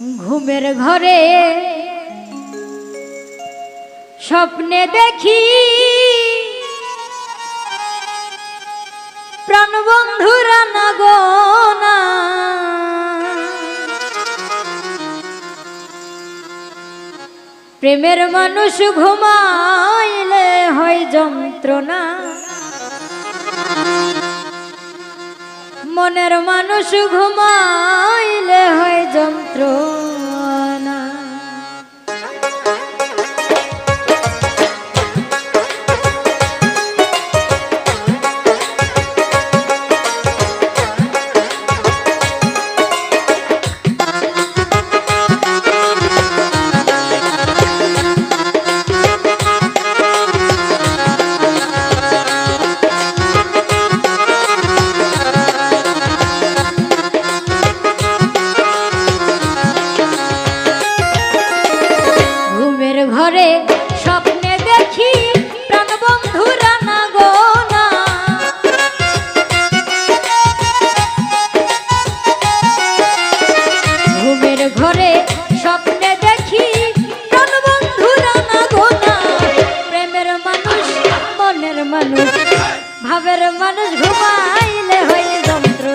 ঘুমের ঘরে স্বপ্নে দেখি প্রাণবন্ধুরা নগনা প্রেমের মানুষ ঘুমাইলে হয় যন্ত্রণা। মনের মানুষ ঘুমাইলে হয় যন্ত্রণা। মানুষ ভাবের মানুষ ঘুমাইলে হয়ে যন্ত্র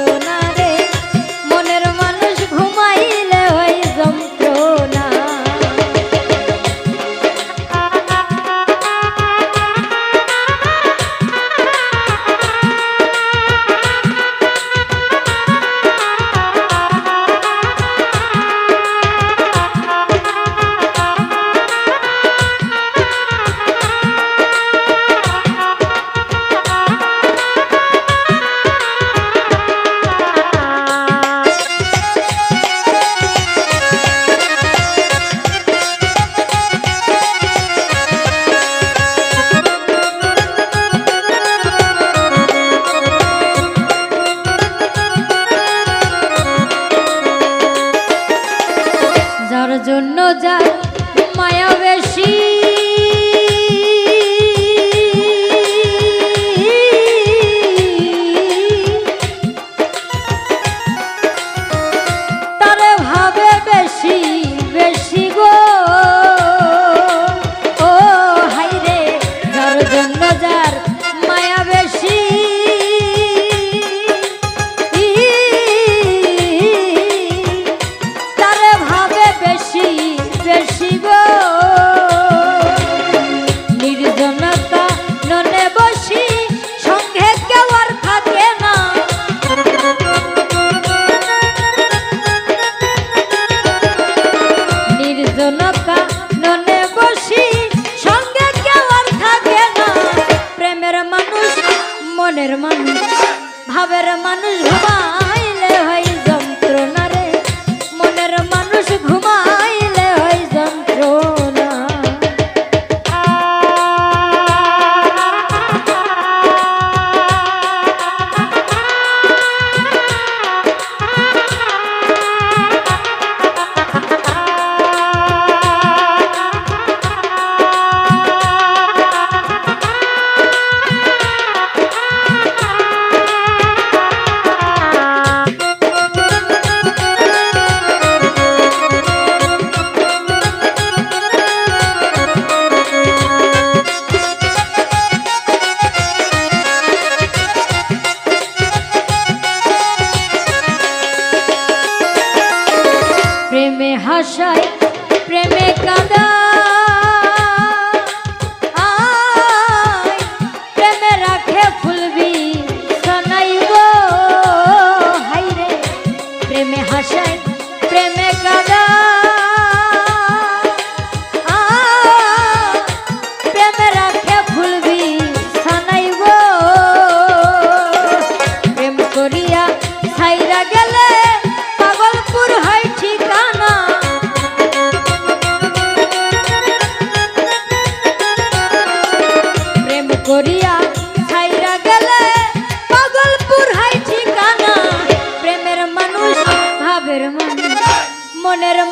শিব rocha e Bener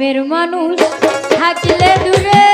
প্রেমের মানুষ থাকলে দূরে